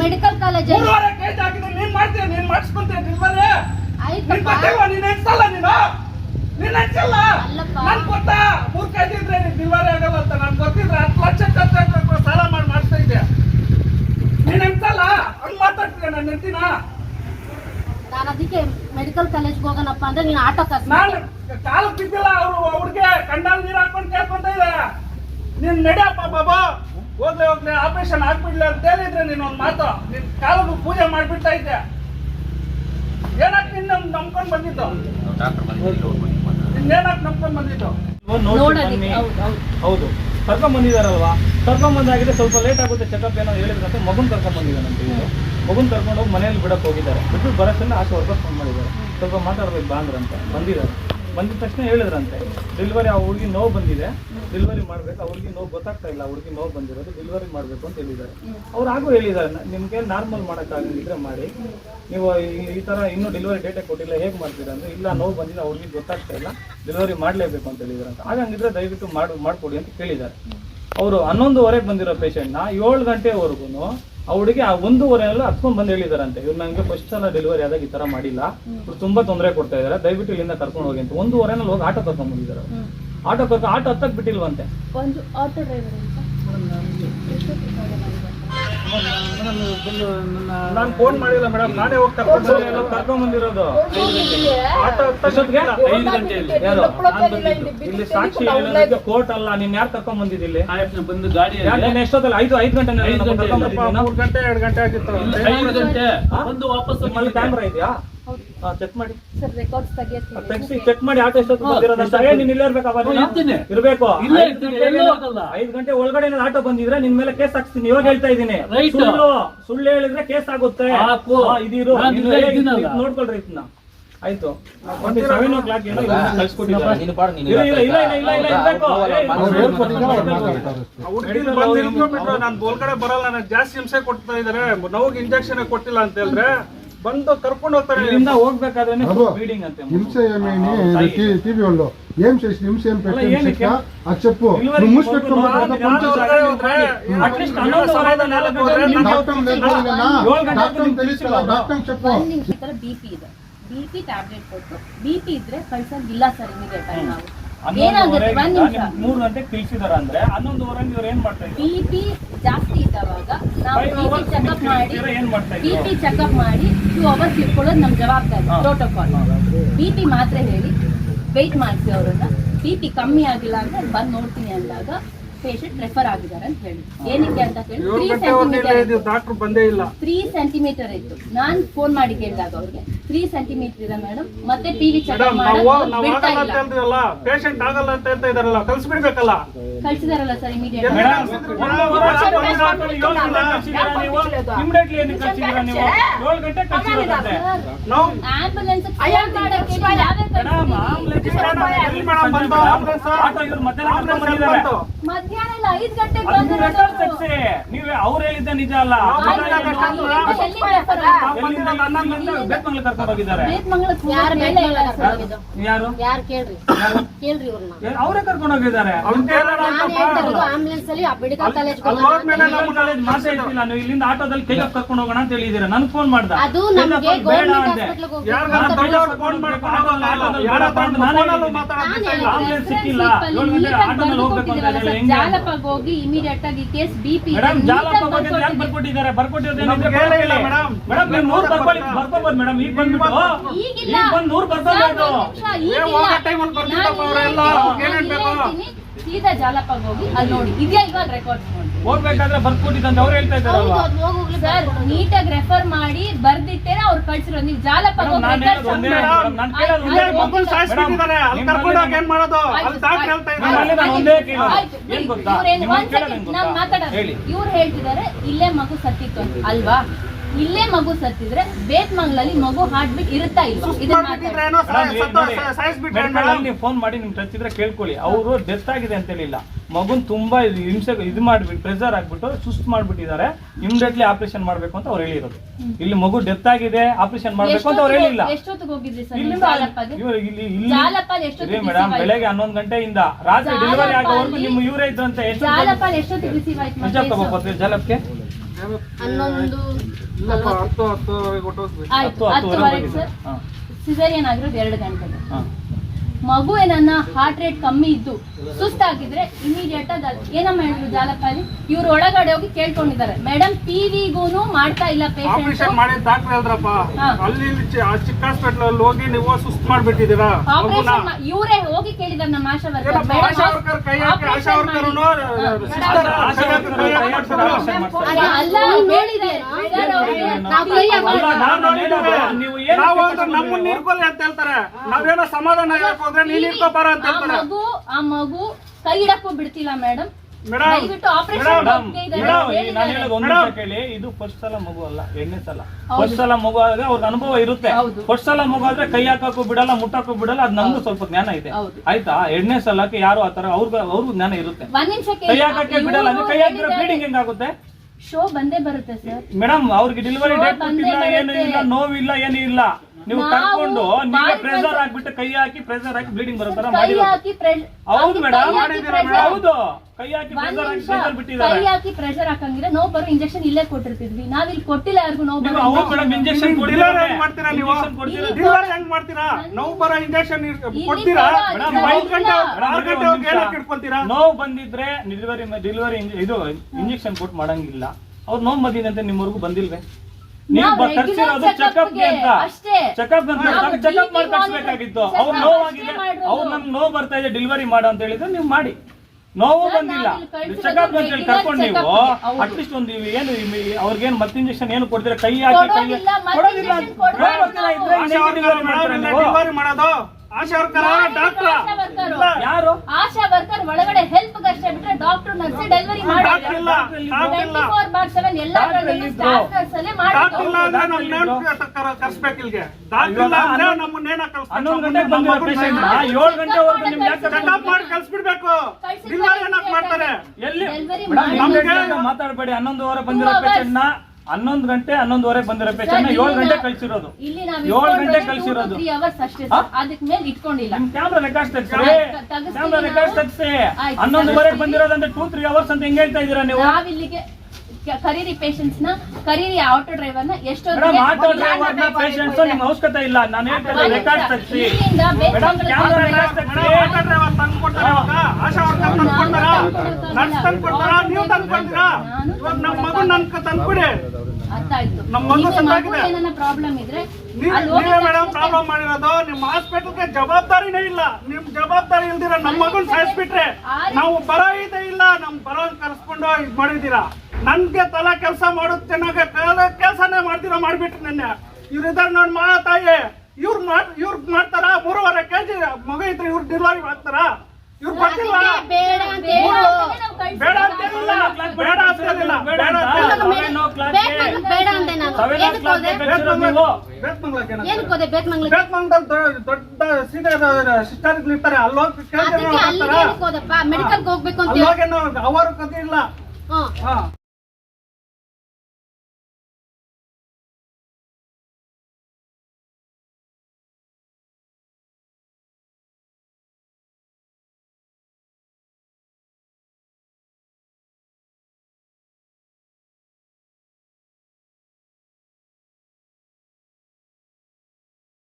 ಮೆಡಿಕಲ್ ಕಾಲೇಜ್ ಮೂರುವರೆ ಕೇಸ್ ಹಾಕಿದ್ರೆ ನೀನ್ ಮಾಡ್ತೀಯ? ನೀನ್ ಮಾಡಿಸ್ಕೊಂತೀಯ ಡಿಲ್ವರಿ ನೀನ್ ಗೊತ್ತಿಲ್ವಾ ನೀನ್ ಹೆಣ್ಸಲ್ಲ ನೀನು? ನೀನ್ ಹೆಣ್ಸಲ್ಲ ಅಲ್ಲಪ್ಪ. ನನ್ ಗೊತ್ತಾ? ಮೂರ್ ಕೆಜಿ ಇದ್ರೆ ನೀನ್ ಡಿಲ್ವರಿ ಆಗಲ್ಲ ಅಂತ. ನನ್ ಗೊತ್ತಿದ್ರೆ ಹತ್ತು ಲಕ್ಷ ಖರ್ಚು ಹಾಕ್ಬೇಕು ಸಾಲ ಮಾಡಿ ಮಾಡಿಸ್ತಾ ಇದ್ದೆ. ನೀನ್ ಹೆಣ್ಸಲ್ಲ ಹಂಗ್ ಮಾತಾಡ್ತೀಯ ನಾನು ಹೆಂಡ್ತಿನ? ನಾನು ಅದಕ್ಕೆ ಮೆಡಿಕಲ್ ಕಾಲೇಜ್ಗೆ ಹೋಗೋಣಪ್ಪ ಅಂದ್ರೆ ನೀನು ಆಟೋ ಕರ್ಸ್ ನಾನು ಕಾಲಕ್ಕೆ ಬಿದ್ದಿಲ್ಲ ಅವ್ರು ಅವ್ರಿಗೆ ಕಂಡಲ್ ನೀರ್ ಹಾಕೊಂಡು ಕೇಳ್ಕೊಂತ ಇದ್ದಾರೆ. ನೀನ್ ನಡಿಯಪ್ಪ ಬಾಬಾ. ಹೋಗ್ಲಿ ಹೋಗ್ಲಿ ಆಪರೇಷನ್ ಆಗ್ಬಿಡ್ಲಿ ಅಂತ ಹೇಳಿದ್ರೆ ನೀನು ಒಂದು ಮಾತು. ನಿನ್ ಕಾಲಕ್ಕೂ ಪೂಜೆ ಮಾಡ್ಬಿಡ್ತಾ ಇದ್ದೆ. ಏನಕ್ಕೆ ನಿನ್ನ ನಂಬ್ಕೊಂಡ್ ಬಂದಿದ್ದು? ಡಾಕ್ಟರ್ ನಂಬ್ಕೊಂಡು ಬಂದಿದ್ದು? ಹೌದು ಕರ್ಕೊಂಡ್ ಬಂದಿದಾರಲ್ವಾ? ಕರ್ಕೊಂಡ್ ಬಂದಾಗಿದೆ ಸ್ವಲ್ಪ ಲೇಟ್ ಆಗುತ್ತೆ ಚೆಕಪ್ ಏನೋ ಹೇಳಿದ್ರಂತೆ. ಮಗುನ್ ಕರ್ಕೊಂಡ್ ಬಂದಿದ್ದಾನಂತೆ ಇವರು. ಮಗುನ್ ಕರ್ಕೊಂಡು ಹೋಗಿ ಮನೆಯಲ್ಲಿ ಬಿಡಕ್ಕೆ ಹೋಗಿದ್ದಾರೆ. ಬಿಟ್ಟು ಬರೋಕ್ಕನ್ನ ಆಶೆ ವರ್ಕ್ ಫೋನ್ ಮಾಡಿದ್ದಾರೆ. ಸ್ವಲ್ಪ ಮಾತಾಡ್ಬೇಕು ಬಾ ಅಂತ ಬಂದಿದ್ದಾರೆ. ಬಂದಿದ ತಕ್ಷಣ ಹೇಳಿದ್ರಂತೆ ಡೆಲಿವರಿ ಆ ಹುಡುಗಿ ನೋವು ಬಂದಿದೆ ಡೆಲಿವರಿ ಮಾಡ್ಬೇಕು ಹುಡುಗಿ ನೋವು ಗೊತ್ತಾಗ್ತಾ ಇಲ್ಲ ಹುಡುಗಿ ನೋವು ಬಂದಿರೋದು ಡೆಲಿವರಿ ಮಾಡಬೇಕು ಅಂತ ಹೇಳಿದ್ದಾರೆ. ಅವ್ರು ಹಾಗೂ ಹೇಳಿದ್ದಾರೆ ನಿಮಗೆ ನಾರ್ಮಲ್ ಮಾಡೋಕ್ಕಾಗಿದ್ರೆ ಮಾಡಿ. ನೀವು ಈ- ತರ ಇನ್ನೂ ಡೆಲಿವರಿ ಡೇಟೇ ಕೊಟ್ಟಿಲ್ಲ, ಹೇಗೆ ಮಾಡ್ತೀರಾ ಅಂದ್ರೆ, ಇಲ್ಲ, ನೋವು ಬಂದಿದೆ ಅವ್ರಿಗೆ ಗೊತ್ತಾಗ್ತಾ ಇಲ್ಲ ಡೆಲಿವರಿ ಮಾಡಲೇಬೇಕು ಅಂತ ಹೇಳಿದ್ದಾರೆ ಅಂತ ಹಾಗಂಗಿದ್ರೆ ದಯವಿಟ್ಟು ಮಾಡಿ, ಮಾಡಿಕೊಡಿ ಅಂತ ಕೇಳಿದ್ದಾರೆ. ಅವರು ಹನ್ನೊಂದುವರೆಗೆ ಬಂದಿರೋ ಪೇಷಂಟ್ನ ಏಳು ಗಂಟೆವರೆಗೂ ಆ ಹುಡುಗಿ ಆ ಒಂದೂವರೆ ಹತ್ಕೊಂಡ್ ಬಂದು ಹೇಳಿದಾರಂತೆ. ಇವ್ರು ನಂಗೆ ಫಸ್ಟ್ ಸಲ ಡೆಲಿವರಿ ಆದಾಗ ಈ ತರ ಮಾಡಿಲ್ಲ. ಇವ್ರು ತುಂಬಾ ತೊಂದರೆ ಕೊಡ್ತಾ ಇದಾರೆ. ದಯವಿಟ್ಟು ಇಲ್ಲಿಂದ ಕರ್ಕೊಂಡು ಹೋಗಿ ಅಂತ. ಒಂದೂವರೆನಲ್ಲಿ ಹೋಗಿ ಆಟೋ ಕರ್ಕೊಂಡ್ ಬಂದಿದ್ದಾರೆ ಆಟೋ ಕರ್ಕೊಂಡು ಆಟೋ ಹತ್ತಕ್ ಬಿಟ್ಟಿಲ್ವಂತೆ. ಒಂದು ಆಟೋ ಡ್ರೈವರ್ ನಾನ್ ಫೋನ್ ಮಾಡಿಲ್ಲ ಮೇಡಮ್ ನಾನೇ ಹೋಗಿ ಕರ್ಕೊಂಡು ಕರ್ಕೊಂಡ್ ಬಂದಿರೋದು. ಆಟೋ ಎಷ್ಟೊತ್ತಿಗೆ? ಐದು ಗಂಟೆಯಲ್ಲಿ. ಯಾರು? ಇಲ್ಲಿ ಸಾಕ್ಷಿ ಕೋರ್ಟ್ ಅಲ್ಲ. ನೀನ್ ಯಾರು ಕರ್ಕೊಂಡ್ ಬಂದಿದ್ದಿಲ್ಲಿ ಬಂದು ಗಾಡಿ ನೀನ್ ಎಷ್ಟೊತ್ತಲ್ಲಿ? ಐದು ಐದು ಗಂಟೆ ಐದು ಗಂಟೆ ಮೂರ್ ಗಂಟೆ ಎರಡು ಗಂಟೆ ಆಗಿತ್ತು. ಐದು ಗಂಟೆ. ಬಂದು ವಾಪಸ್ ಕ್ಯಾಮ್ರಾ ಇದೆಯಾ? ಚೆಕ್ ಮಾಡಿ. ಸರ್ ರೆಕಾರ್ಡ್ಸ್ ತೆಗಿಯಕ್ಕೆ ತೆಗ್ಸಿ ಚೆಕ್ ಮಾಡಿ ಆಟೋ ಎಷ್ಟೊತ್ತು ಬಂದಿರೋದಂತ ಏ, ನೀನ್ ಇಲ್ಲೇ ಇರ್ಬೇಕಾ ಹ್ಮ್, ಇರ್ತೀನಿ. ಇರ್ಬೇಕು. ಇಲ್ಲೇ ಐದು ಇರ್ತೀನಿ, ಗಂಟೆಗೆ ಎಲ್ಲೂ ಹೋಗಲ್ಲ. ಐದು ಗಂಟೆ ಒಳಗಡೆ ಏನಾದ್ರು ಆಟೋ ಬಂದಿದ್ರೆ ನಿನ್ ಮೇಲೆ ಕೇಸ್ ಹಾಕ್ತೀನಿ ಇವಾಗ ಹೇಳ್ತಾ ಇದ್ದೀನಿ. Right. ಸುಳ್ಳು. ಸುಳ್ಳು ಹೇಳಿದ್ರೆ ಕೇಸ್ ಆಗುತ್ತೆ. ಹಾಕು. ಹಾ, ಇದಿರು. ನಾನ್ ಇದು ಇಲ್ಲೇ ಇದ್ದೀನಲ್ಲ. ಇದು ನೋಡ್ಕೊಳ್ರಿ ಇದನ್ನ ಆಯ್ತು. ಒಂದು ಸೆವೆನ್ ಓ ಕ್ಲಾಕ್ ಏನೋ ಇವ್ರನ್ನ ಕಳ್ಸ್ಕೊಟ್ಟಿದ್ದಾರೆ ನೀನು ಪಾಡು ನೀನು ಇಲ್ಲ ಇಲ್ಲ ಇಲ್ಲ ಇಲ್ಲ ಇಲ್ಲ ಇಲ್ಲ ಇರ್ಬೇಕು. ಏ, ಅವ್ರು ಹೇಳ್ಕೊಟ್ಟಿದ್ರೆ ಅವ್ರು ಮಾತಾಡ್ತಾರೆ ಅಷ್ಟೇ. ಹುಡುಗಿ ಬಂದು ನಿಂತ್ಕೊಂಡ್ಬಿಟ್ರು ನಾನು ಒಳಗಡೆ ಬರಲ್ಲ ನನಗೆ ಜಾಸ್ತಿ ಹಿಂಸೆ ಕೊಡ್ತಾ ಇದಾರೆ. ನೋವಿಗೆ ಇಂಜೆಕ್ಷನ್ ಕೊಟ್ಟಿಲ್ಲ ಅಂತ ಹೇಳಿದ್ರೆ ಬಂದು ಕರ್ಕೊಂಡು ಹೋಗ್ತಾರೆ. ಇಲ್ಲಿಂದ ಹೋಗ್ಬೇಕಾದ್ರೆ ಹಿಂಸೆ ಏಮೇನಿ ಟಿವಿ ಒಳ್ಳು ಏಮ್ ಸೇಸ್ ನಿಮ್ಸ್ ಏಮ್ ಪೇಷಂಟ್ ಅಕ್ಸೆಪ್ಪು ಮುಸ್ಬಿಟ್ಟು ಅಟ್ಲೀಸ್ಟ್ ಡಾಕ್ಟರ್ ಚೆಪ್ಪು. ಬಿ ಪಿ ಇದೆ. ಬಿ ಪಿ ಟ್ಯಾಬ್ಲೆಟ್ ಕೊಟ್ಟು ಬಿ ಪಿ ಇದ್ರೆ ಕಳ್ಸೋದು ಇಲ್ಲ ಸರ್ ಇಮಿಡಿಯೇಟ್ ಆಗಿ ನಾವು. ಏನಾಗುತ್ತೆ? ಮೂರು ಗಂಟೆಗೆ ತಿಳಿಸಿದಾರೆ ಅಂದ್ರೆ ಹನ್ನೊಂದುವರೆಗೆ ಇವ್ರು ಏನ್ ಮಾಡ್ತಾರೆ ಬಿ ಪಿ ಜಾಸ್ತಿ ಇದ್ದವಾಗ ನಾವು ಬಿ ಪಿ ಚೆಕಪ್ ಮಾಡಿ ಬಿ ಪಿ ಚೆಕಪ್ ಮಾಡಿ ಟೂ ಅವರ್ಸ್ ಇಟ್ಕೊಳ್ಳೋದು ನಮ್ಮ ಜವಾಬ್ದಾರಿ. ಪ್ರೋಟೋಕಾಲ್ ಬಿ ಪಿ ಮಾತ್ರ ಹೇಳಿ ವೆಯ್ಟ್ ಮಾಡಿಸಿ ಅವರನ್ನ ಬಿ ಪಿ ಕಮ್ಮಿ ಆಗಿಲ್ಲ ಅಂದ್ರೆ ಬಂದು ನೋಡ್ತೀನಿ ಅಂದಾಗ ಪೇಷಂಟ್ ರೆಫರ್ ಆಗಿದ್ದಾರೆ ಅಂತ ಹೇಳಿ. ಏನಕ್ಕೆ ಅಂತ ಸೆಂಟಿಮೀಟರ್ ಡಾಕ್ಟರ್ ಬಂದೇ ಇಲ್ಲ. ತ್ರೀ ಸೆಂಟಿಮೀಟರ್ ಇತ್ತು. ನಾನ್ ಫೋನ್ ಮಾಡಿ ಕೇಳಿದಾಗ ಅವ್ರಿಗೆ ತ್ರೀ ಸೆಂಟಿಮೀಟರ್ ಇದೆ ಮೇಡಮ್ ಮತ್ತೆ ಟಿವಿ ಪೇಷಂಟ್ ಆಗಲ್ಲ ಅಂತ ಹೇಳ್ತಾ ಇದಾರಲ್ಲ ಕಳ್ಸಿಬಿಡ್ಬೇಕಲ್ಲ? ಕಳ್ಸಿದಾರಲ್ಲ ಸರ್ ಇಮಿಡಿಯೇಟ್ ಆಂಬುಲೆನ್ಸ್ ಫೋನ್ ಐದ್ ಗಂಟೆಗೆ ನೀವು ಅವ್ರು ಹೇಳಿದ್ದ ನಿಜ ಅಲ್ಲ. ಬೇತ್ಮಂಗ್ಲ ಕರ್ಕೊಂಡು ಹೋಗಿದ್ದಾರೆ. ಯಾರು ಯಾರು? ಕೇಳ್ರಿ? ಕೇಳ್ರಿ ಇವ್ರನ್ನ. ಅವರೇ ಕರ್ಕೊಂಡು ಹೋಗಿದ್ದಾರೆ. ಆಂಬುಲೆನ್ಸ್ ಅಲ್ಲಿ ಮೆಡಿಕಲ್ ಕಾಲೇಜ್ ಇರ್ತಿಲ್ಲ. ನೀವು ಇಲ್ಲಿಂದ ಆಟೋದಲ್ಲಿ ಕೈ ಕರ್ಕೊಂಡು ಹೋಗೋಣ ಅಂತ ಹೇಳಿದ್ದೀರಾ? ನನ್ ಫೋನ್ ಮಾಡ್ದ. ಅದು ನಮ್ಗೆ ಸಿಕ್ಕಿಲ್ಲ. ಆಟೋದಲ್ಲಿ ಹೋಗ್ಬೇಕು ಅಂತ ಹೇಳಿದ್ರೆ ಹೆಂಗೆ ಹೋಗಿ ಇಮಿಡಿಯೇಟ್ ಆಗಿ ಕೇಸ್ ಬಿಪಿ ಮೇಡಮ್ ಜಾಲಪ್ಪ ಬಗ್ಗೆ ಯಾಕೆ ಬರ್ಕೊಟ್ಟಿದ್ದಾರೆ? ಬರ್ಕೊಟ್ಟಿರೋದು ಏನಿದೆ? ಮೇಡಮ್. ಮೇಡಮ್ ನೀವು 100 ಬರ್ಕೊಳ್ಳಿ ಬರ್ಕೋಬೋದು ಮೇಡಮ್ ಈಗ ಬಂದ್ಬಿಟ್ಟು ಈಗ ಬಂದು ನೂರು ಬರ್ಕೋಬೋದು. ಏ, ಹೋಗೋ ಟೈಮಲ್ಲಿ ಬರ್ತಿದ್ದಪ್ಪ ಅವರೆಲ್ಲ. ಏನೇನ್ ಬೇಕು? ಸೀದಾ ಜಾಲಪಾಗ ಹೋಗಿ ಅಲ್ಲಿ ನೋಡಿ. ಇದೆಯಾ ಇವಾಗ ರೆಕಾರ್ಡ್ ನೋಡಿ. ಹೋಗ್ಬೇಕಾದ್ರೆ ಬರ್ಕೊಟ್ಟಿದ್ದಂತ ಅವ್ರು ಹೇಳ್ತಾ ಇದ್ದಾರಲ್ವಾ ಸರ್ ನೀಟಾಗಿ ರೆಫರ್ ಮಾಡಿ ಬರ್ದಿಟ್ಟೇನೆ ಅವ್ರು ಕಳ್ಸಿರೋ ನೀವು ಜಾಲಪಾಗ ಹೋಗಿ ನಾನ್ ಹೇಳೋದು ಒಂದೇ ಮೇಡಮ್, ನಾನ್ ಕೇಳೋದು ಇಲ್ಲೇ ಒಂದೇ ಮಗುನ್ ಸಾಯಿಸ್ಬಿಟ್ಟಿದ್ದಾರೆ. ಅಲ್ಲಿ ಕರ್ಕೊಂಡು ಹೋಗಿ ಏನ್ ಮಾಡೋದು? ಆಯ್ತು, ಅಲ್ಲಿ ಡಾಕ್ಟರ್ ಹೇಳ್ತಾ ಇದ್ದಾರೆ. ನಾನು ಒಂದೇ ಕೇಳೋದು ಆಯ್ತು, ಏನ್ ಬಿಡಿ. ಗೊತ್ತಾ? ಇವ್ರೇನು ನಿಮ್ಮನ್ನ ಒಂದ್ ಕೇಳೋದು ಏನ್ ನಾನ್ ಗೊತ್ತಾ? ಹೇಳಿ. ಇವ್ರು ಹೇಳ್ತಿದ್ದಾರೆ ಇಲ್ಲೇ ಮಗು ಸತ್ತಿತ್ತು ಅಂತ. ಅಲ್ವಾ? ಇಲ್ಲೇ ಮಗು ಸತ್ತಿದ್ರೆ ಬೇತ್ ಮಂಗ್ಲಲ್ಲಿ ಮಗು ಹಾರ್ಟ್ ಬೀಟ್ ಇರುತ್ತಾ ಇಲ್ವಾ? ನೀವು ಫೋನ್ ಮಾಡಿ ನಿಮ್ ಟಚ್ ಇದ್ರೆ ಕೇಳ್ಕೊಳ್ಳಿ. ಅವರು ಡೆತ್ ಆಗಿದೆ ಅಂತ ಹೇಳಿಲ್ಲ. ಮಗುನ್ ತುಂಬಾ ಇದು ಹಿಂಸೆ ಇದು ಮಾಡ್ಬಿಟ್ಟು ಪ್ರೆಸರ್ ಆಗ್ಬಿಟ್ಟು ಸುಸ್ತು ಮಾಡ್ಬಿಟ್ಟಿದ್ದಾರೆ. ಇಮಿಡಿಯೇಟ್ಲಿ ಆಪರೇಷನ್ ಮಾಡ್ಬೇಕು ಅಂತ ಅವ್ರು ಹೇಳಿರೋದು. ಇಲ್ಲಿ ಮಗು ಡೆತ್ ಆಗಿದೆ ಆಪರೇಷನ್ ಮಾಡ್ಬೇಕು ಅಂತ ಅವ್ರು ಹೇಳಿಲ್ಲ. ಜಾಲಪಾಗೆ ಇಲ್ಲಿ ಮೇಡಮ್? ಬೆಳಗ್ಗೆ ಹನ್ನೊಂದು ಗಂಟೆಯಿಂದ ರಾತ್ರಿ ಡೆಲಿವರಿ ಆಗೋವರೆಗೂ ನಿಮ್ಮ ಇವರೇ ಇದ್ರಂತೆ. ಎಷ್ಟು ಹನ್ನೊಂದು ಸಿಸರಿಯನ್ ಸರ್ ಆಗಿರೋದು ಎರಡು ಗಂಟೆಗೆ ಮಗು ಏನನ್ನ ಹಾರ್ಟ್ ರೇಟ್ ಕಮ್ಮಿ ಇದ್ದು ಸುಸ್ತಾಗಿದ್ರೆ ಇಮಿಡಿಯೇಟ್ ಆಗಿ ಅದು ಏನಮ್ಮ ಹೇಳಿದ್ರು ಜಾಲಕಾಲಿ ಇವ್ರು ಒಳಗಡೆ ಹೋಗಿ ಕೇಳ್ಕೊಂಡಿದ್ದಾರೆ. ಮೇಡಮ್ ಟಿವಿಗೂನು ಮಾಡ್ತಾ ಇಲ್ಲ ಆಪರೇಷನ್ ಪೇಷಂಟ್ ಮಾಡಿದ ಡಾಕ್ಟರ್ ಹೇಳಿದ್ರಪ್ಪ. ಅಲ್ಲಿ ಆ ಚಿಕ್ಕ ಹಾಸ್ಪಿಟಲ್ ಅಲ್ಲಿ ಹೋಗಿ ನೀವು ಸುಸ್ತು ಮಾಡ್ಬಿಟ್ಟಿದ್ದೀರಾ? ಮಗುನ? ಆಪರೇಷನ್ ಇವರೇ ಹೋಗಿ ಕೇಳಿದಾರೆ ನಮ್ಮ ಆಶಾ ವರ್ಕರ್. ಅಲ್ಲ ಹೇಳಿದ್ದಾರೆ. ನಾವು ನಮ್ಮನ್ನ ಅಂತ ಹೇಳ್ತಾರೆ. ನಾವೇನೋ ಸಮಾಧಾನ ಹೇಳಕ್ ಹೋದ್ರೆ ನೀನ್ ನೀರ್ಕೊಬಾರ ಅಂತ ಆ ಹೇಳ್ತಾರೆ ಮಗು ಆ ಮಗು ಕೈ ಇಡಕ್ಕೂ ಬಿಡ್ತಿಲ್ಲ ಮೇಡಮ್ ಮೇಡಮ್ ದಯವಿಟ್ಟು ಆಪರೇಷನ್ ಮೇಡಮ್ ಮೇಡಮ್ ಈ ನಾನು ಹೇಳೋದು ಒಂದು ನಿಮಿಷ ಕೇಳಿ. ಇದು ಫಸ್ಟ್ ಸಲ ಮಗು ಅಲ್ಲ ಎರಡನೇ ಸಲ. ಫಸ್ಟ್ ಸಲ ಮಗು ಆದ್ರೆ ಅವ್ರಿಗೆ ಅನುಭವ ಇರುತ್ತೆ. ಹೌದು. ಫಸ್ಟ್ ಸಲ ಮಗು ಆದ್ರೆ ಕೈ ಹಾಕಕ್ಕೂ ಬಿಡಲ್ಲ ಮುಟ್ಟಕ್ಕೂ ಬಿಡಲ್ಲ ಅದ್ ನಂಗೂ ಸ್ವಲ್ಪ ಜ್ಞಾನ ಇದೆ. ಹೌದು. ಆಯ್ತಾ? ಎರಡನೇ ಸಲಕ್ಕೆ ಯಾರು ಆತರ ಅವ್ರಿಗೂ ಅವ್ರಿಗೂ ಜ್ಞಾನ ಇರುತ್ತೆ. ಒಂದ್ ನಿಮಿಷ ಕೈ ಹಾಕಕ್ಕೆ ಬಿಡಲ್ಲ ಅಂದ್ರೆ ಕೈ ಹಾಕಿದ್ರೆ ಬ್ಲೀಡಿಂಗ್ ಹೆಂಗಾಗುತ್ತೆ? ಶೋ ಬಂದೇ ಬರುತ್ತೆ ಸರ್ ಮೇಡಮ್ ಅವ್ರಿಗೆ ಡೆಲಿವರಿ ಡೇಟ್ ಬಂದೇ ಕೊಟ್ಟಿಲ್ಲ ಏನು ಬರುತ್ತೆ. ಇಲ್ಲ ನೋವಿಲ್ಲ ಏನು ಇಲ್ಲ. ನೀವು ತಡ್ಕೊಂಡು ಕರ್ಕೊಂಡು ನೀವೇ ಕಳ್ಸ- ಹಾಕ್ಬಿಟ್ಟು ಕೈ ಹಾಕಿ ಪ್ರೆಸರ್ ಹಾಕಿ ಬ್ಲೀಡಿಂಗ್ ಬರೋ ತರ ಕೈ ಮಾಡಿರೋದು. ಹಾಕಿ ಪ್ರೆಸ್ ಹೌದು ಮೇಡಮ್ ಮಾಡಿದ್ದೀರಾ ಮೇಡಮ್? ಹೌದು. ಕೈ ಹಾಕಿ ಒಂದ್ ಪ್ರೆಸರ್ ಹಾಕಿ ನಿಮಿಷ ಪ್ರೆಸರ್ ಕೈ ಹಾಕಿ ಪ್ರೆಷರ್ ಹಾಕಂಗಿದ್ರೆ ನೋವು ಬರೋ ಇಂಜೆಕ್ಷನ್ ಇಲ್ಲೇ ಕೊಟ್ಟಿರ್ತಿದ್ವಿ. ನಾವಿಲ್ಲಿ ಕೊಟ್ಟಿಲ್ಲ ಯಾರಿಗೂ ನೋವು ನೀವು ಬರೋ ಹೌದು ಮೇಡಮ್ ಇಂಜೆಕ್ಷನ್ ಡಿಲಿವರಿ ಹೆಂಗ್ ಮಾಡ್ತೀರಾ ನೀವು? ಕೊಡ್ತೀರಾ? ಡಿಲಿವರಿ ಹೆಂಗ್ ಮಾಡ್ತೀರಾ? ನೋವು ಬರೋ ಇಂಜೆಕ್ಷನ್ ಕೊಡ್ತೀರಾ? ಕೊಡೋ ಮೇಡಮ್, ಐದು ಗಂಟೆ ಮೇಡಮ್, ಆರು ಗಂಟೆ ಹೋಗಿ ಹೇಳಕ್ ಇಟ್ಕೊಂತೀರಾ ನೋವು ಬಂದಿದ್ರೆ ಡೆಲಿವರಿ ಡೆಲಿವರಿ ಇದು ಇಂಜೆಕ್ಷನ್ ಕೊಟ್ಟು ಮಾಡಂಗಿಲ್ಲ. ಅವ್ರು ನೋವು ಬಂದಿದೆ ಅಂತ ನಿಮ್ಮವರೆಗೂ ಬಂದಿಲ್ವೇ? ನೀವು regular ಚೆಕಪ್ಗೆ ಅಂತ. ಅಷ್ಟೇ. ಚೆಕಪ್ ಅಂತ ನಾವು ಚೆಕಪ್ ಮಾಡಿ ಕಳ್ಸ್ಬೇಕಾಗಿತ್ತು ಅವ್ರು ನೋವಾಗಿದೆ. ಅವ್ರು ನಮ್ಗೆ ನೋವು ಬರ್ತಾ ಇದೆ ಡೆಲಿವರಿ ಮಾಡು ಅಂತ ಹೇಳಿದ್ರೆ ನೀವು ಮಾಡಿ. ನೋವು ಬಂದಿಲ್ಲ. ಚೆಕಪ್ ಅಂತ ಹೇಳಿ ಕರ್ಕೊಂಡು ನೀವು. ಅಟ್ಲೀಸ್ಟ್ ಒಂದು ಏನು ಅವ್ರಿಗೆ ಅವ್ರಿಗೇನು ಮತ್ತೆ ಇಂಜೆಕ್ಷನ್ ಏನು ಕೊಡ್ತೀರಾ? ಕೈ ಹಾಕಿ ಕೈ ಕೊಡೋದಿಲ್ಲ, ಇದ್ರೆ? ಡೆಲಿವರಿ ಮಾಡೋದು? Asha worker doctor. ಯಾರು? ಆಶಾ ವರ್ಕರ್ ಒಳಗಡೆ ಹೆಲ್ಪ್ ಅಷ್ಟೇ ಬಿಟ್ರೆ ಡಾಕ್ಟರ್ ನರ್ಸ್ ಡೆಲಿವರಿ ಎಲ್ಲ ಮಾಡ್ತಾರೆ? ಎಲ್ಲಿ? ಮಾತಾಡಬೇಡಿ. ಹನ್ನೊಂದುವರೆ ಬಂದಿರೋ. ಪೇಷಂಟ್ನ ಹನ್ನೊಂದು ಗಂಟೆ ಹನ್ನೊಂದುವರೆ ಬಂದಿರೋ ಪೇಷಂಟ್ ಏಳು ಗಂಟೆ ಕಳ್ಸಿರೋದು. ಏಳು ಗಂಟೆ ಕಳ್ಸಿರೋದು. ನಿಮ್ ಕ್ಯಾಮ್ರಾ ರೆಕಾರ್ಡ್ಸ್ ತೆಗ್ಸಿ. ಕ್ಯಾಮ್ರಾ ಹನ್ನೊಂದುವರೆಗೆ ಬಂದಿರೋದಂದ್ರೆ ಟೂ ತ್ರೀ ಅವರ್ಸ್ ಅಂತ ಹೆಂಗ್ ಹೇಳ್ತಾ ಇದೀರಾ ನೀವು? ಕರೀರಿ ಪೇಷಂಟ್ಸ್ನ ಕರೀರಿ ಆಟೋ ಡ್ರೈವರ್ನ ಎಷ್ಟು ಎಷ್ಟೊತ್ತಿಗೆ ಆಟೋ ಡ್ರೈವರ್ನ ಪೇಷಂಟ್ಸ್ ನಿಮ್ ಅವಶ್ಯಕತೆ ಇಲ್ಲ. ನಾನು ಹೇಳ್ತಾ ರೆಕಾರ್ಡ್ ಇಲ್ಲಿಂದ ಮೇಡಮ್ ಕ್ಯಾಮ್ರಾ ಬೇಕಂದ್ರೆ ರೆಕಾರ್ಡ್ಸ್ ಆಟೋ ಡ್ರೈವರ್ ತಂದು ಕೊಡ್ತಾರ ಆಶಾ ವರ್ಕರ್ ತಂದು ಕೊಡ್ತಾರ ನರ್ಸ್ ತಂದು ಕೊಡ್ತಾರ ನೀವು ತಂದು ಕೊಡ್ತೀರಾ ಇವಾಗ ನಮ್ಮ ಮಗು ನನ್ ತಂದು ಕೊಡಿ ಆಯ್ತು ನಮ್ಮ ಮಗು ಏನಾನ ಪ್ರಾಬ್ಲಮ್ ಇದ್ರೆ ನೀವ್- ಮೇಡಮ್ ಪ್ರಾಬ್ಲಮ್ ಮಾಡಿರೋದು ನಿಮ್ಮ ಹಾಸ್ಪಿಟಲ್ಗೆ ಜವಾಬ್ದಾರಿನೇ ಇಲ್ಲ. ನಿಮ್ ಜವಾಬ್ದಾರಿ ಇಲ್ದಿರ ನಮ್ಮ ಮಗನ್ ಸಾಯಿಸ್ಬಿಟ್ರೆ. ನಾವು ಬರೋ ಇದೆ ಇಲ್ಲ. ನಮ್ ಬರೋ ಕರ್ಸ್ಕೊಂಡು ಇದ್ ಮಾಡಿದೀರಾ ನನ್ಗೆ ತಲಾ ಕೆಲಸ ಮಾಡುತ್ತೆ ಚೆನ್ನಾಗ ಕೆಲಸನೇ ಮಾಡ್ತೀರಾ ಮಾಡ್ಬಿಟ್ರಿ ನೆನ್ನೆ ಇವ್ರಿದಾರ ನೋಡ್ ಮಾ ತಾಯಿ ಇವ್ರು ಮಾಡ್ ಇವ್ರ ಮಾಡ್ತಾರ ಮೂರುವರೆ ಕೆಜಿ ಮಗು ಇದ್ರೆ ಇವ್ರ ಡೆಲಿವರಿ ಮಾಡ್ತಾರ ಇವ್ರು ಬರ್ತಿಲ್ಲ ಬೇಡ ಅಂತ ಬೇಡ ಅಂತ ಬೇಡ ಅಂತ ಬೇಡ ದೊಡ್ಡ ಸೀನಿಯರ್ ಸಿಸ್ಟರ್ ಇರ್ತಾರೆ ಅಲ್ಲೋಗಿ ಕೇಳ್ತಾರೆ ಮೆಡಿಕಲ್ ಹೋಗ್ಬೇಕು ಅಂತ ಅವರು ಕಥೆ ಇಲ್ಲ ಹ್ಮ್ ಹಾ